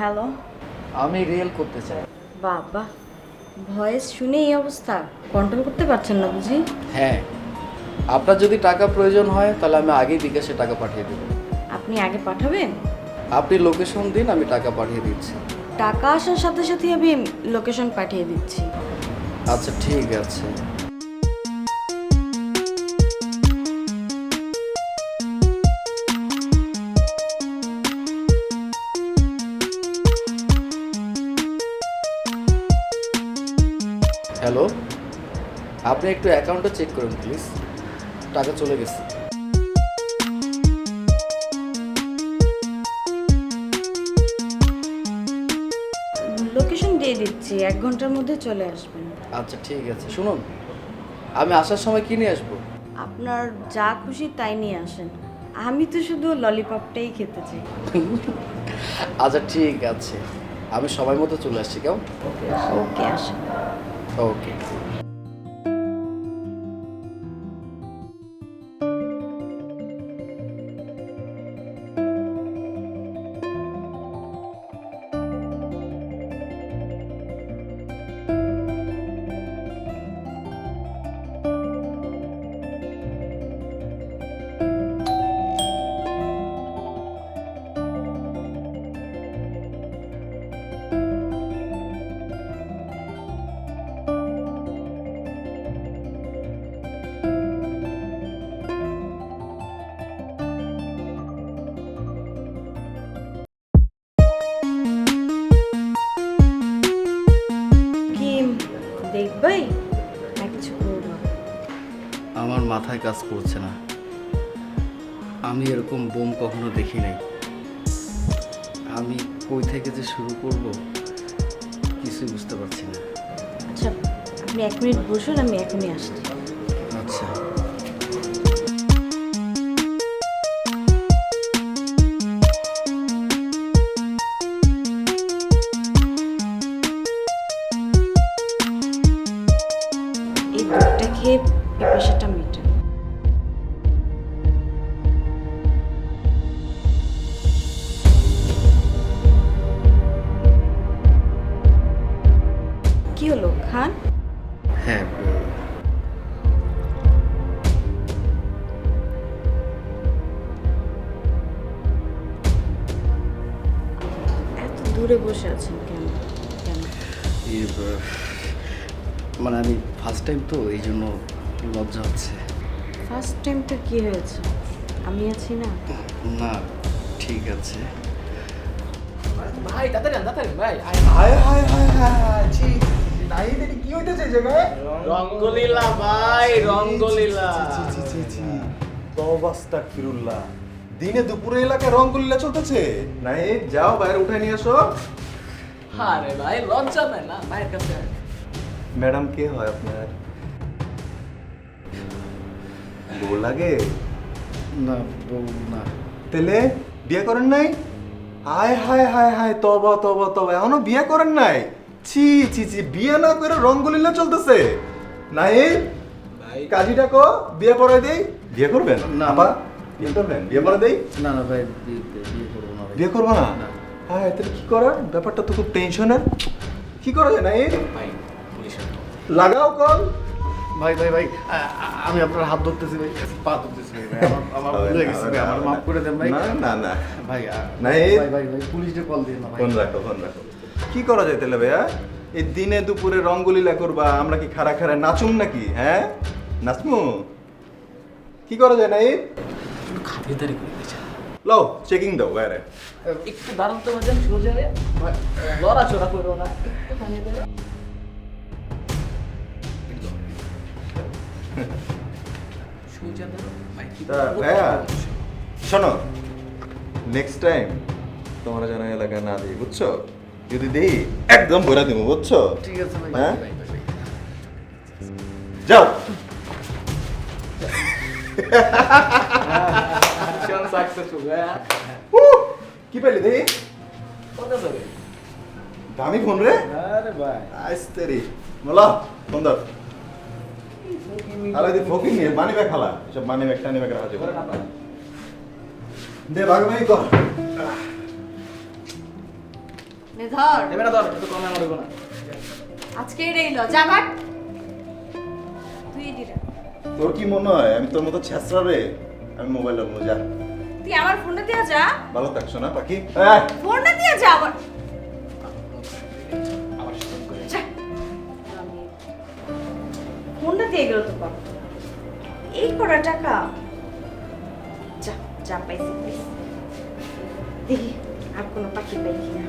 Hello. আমি real করতে চাই। বাবা ভয়েস শুনে এই অবস্থা। কন্ট্রোল করতে পারছেন না বুঝি? হ্যাঁ। আপনার যদি টাকা প্রয়োজন হয় তাহলে আমি আগেই বিকাশে টাকা পাঠিয়ে দেবো। আপনি আগে পাঠাবেন? আপনি লোকেশন দিন আমি টাকা পাঠিয়ে দিচ্ছি। টাকা আসার সাথে সাথে আমি লোকেশন পাঠিয়ে দিচ্ছি। আচ্ছা ঠিক আছে। হ্যালো? আপনি একটু অ্যাকাউন্টটা চেক করুন প্লিজ টাকা চলে গেছে। লোকেশন দিয়ে দিচ্ছি এক ঘণ্টার মধ্যে চলে আসবেন। আচ্ছা ঠিক আছে। শুনুন আমি আসার সময় কি নিয়ে আসব? আপনার যা খুশি তাই নিয়ে আসেন। আমি তো শুধু ললিপপটাই খেতে চাই। আচ্ছা ঠিক আছে। আমি সময় মতো চলে আসছি কেমন? ওকে আসেন। ওকে মাথায় কাজ করছে না। আমি এরকম বোম কখনো দেখি নাই। আমি কই থেকে যে শুরু করব কিছুই বুঝতে পারছি না। আচ্ছা আপনি এক মিনিট বসুন আমি এখনই আসছি। আচ্ছা। এই দুধটা খেয়ে পিপাসাটা মেটান কি হলো খান? হ্যাঁ এত দূরে বসে আছেন কেন? কেন? মানে আমি ফার্স্ট টাইম তো এই জন্য লজ্জা হচ্ছে। ফার্স্ট টাইম তো কি হয়েছে? আমি আছি না? না ঠিক আছে। ভাই তাড়াতাড়ি আন, তাড়াতাড়ি ভাই। হায় হায় হায় হায় হায় ছি নাই দেখি কি হইতেছে এই জায়গায় রঙ্গলীলা ভাই রঙ্গলীলা। ছি ছি ছি ছি তবাস্তা ফিরুল্লাহ। দিনে দুপুরে এলাকায় রঙ্গলীলা চলতেছে। নাই যাও বাইরে উঠে নিয়ে আসো। আরে ভাই লজ্জা নাই না ভাইয়ের কাছে। ম্যাডাম কে হয় আপনার? বউ লাগে? না বউ না। তেলে বিয়ে করেন নাই? হায় হায় হায় হায় তবা তবা তবা এখনও বিয়ে করেন নাই? ছি ছি ছি বিয়ে না করে রঙ্গলীলা চলতেছে। নাই ভাই। কাজীটা কো বিয়ে পরে দেই। বিয়ে করবেন? না। আপা বিয়ে করবেন? বিয়ে পরে দেই? না না ভাই বিয়ে করব না বিয়ে করব না। হ্যাঁ তাহলে কি করার? ব্যাপারটা তো খুব টেনশনের কি করা যায় না এই ভাই পুলিশের লাগাও কল। ভাই ভাই ভাই আমি আপনার হাত ধরতেছি ভাই পা ধরতেছি ভাই আমার আমার ভুল ভাই আমার মাফ করে দেন ভাই। না না না। ভাই ভাই ভাই ভাই পুলিশে কল দিন না ভাই। ফোন রাখো ফোন রাখো। কি করা যায় তাহলে ভাইয়া? এই দিনে দুপুরে রঙ্গলীলা করবা আমরা কি খারা খারা নাচুম নাকি হ্যাঁ? নাচমু? কি করা যায় না এই খাতিরদারি করে দিয়েছে লও চেকিং দাও বাইরে। একটু দাঁড়ান তো ভাইজান সোজা রে। ভাই, লড়াচড়া করো না। একটু সোজা? ভাইয়া। শোনো নেক্সট টাইম তোমরা যেন এলাকায় না দিই বুঝছ? যদি দেই একদম ভরে দিব বুঝছ? ঠিক আছে ভাই হ্যাঁ? যাও। উহ, কি পাইলি দেই? দামি ফোন রে? আরে ভাই। আসতে রে। বলো ফোন ধর। আলাদি ফকিং নিয়ে মানি ব্যাগ খালা। সব মানি ব্যাগ টানি ব্যাগ রাখা যাবে। দে ভাগ ভাই কর। নে ধর। দেবে না ধর একটু কমে আমার না। আজকে এটাই ল যা ভাগ তুই এডিটা তোর কি মনে হয়? আমি তোর মতো ছেঁচড়া রে? আমি মোবাইল রাখব যা। তুই আমার ফোনটা দিয়া যা। ভালো থাকছো না পাখি। ফোনটা দিয়া যা আবার। ফোনটা দিয়ে গেল তো এই কটা টাকা। যা যা পাইছি। দেখি আর কোনো পাখি পাই কিনা।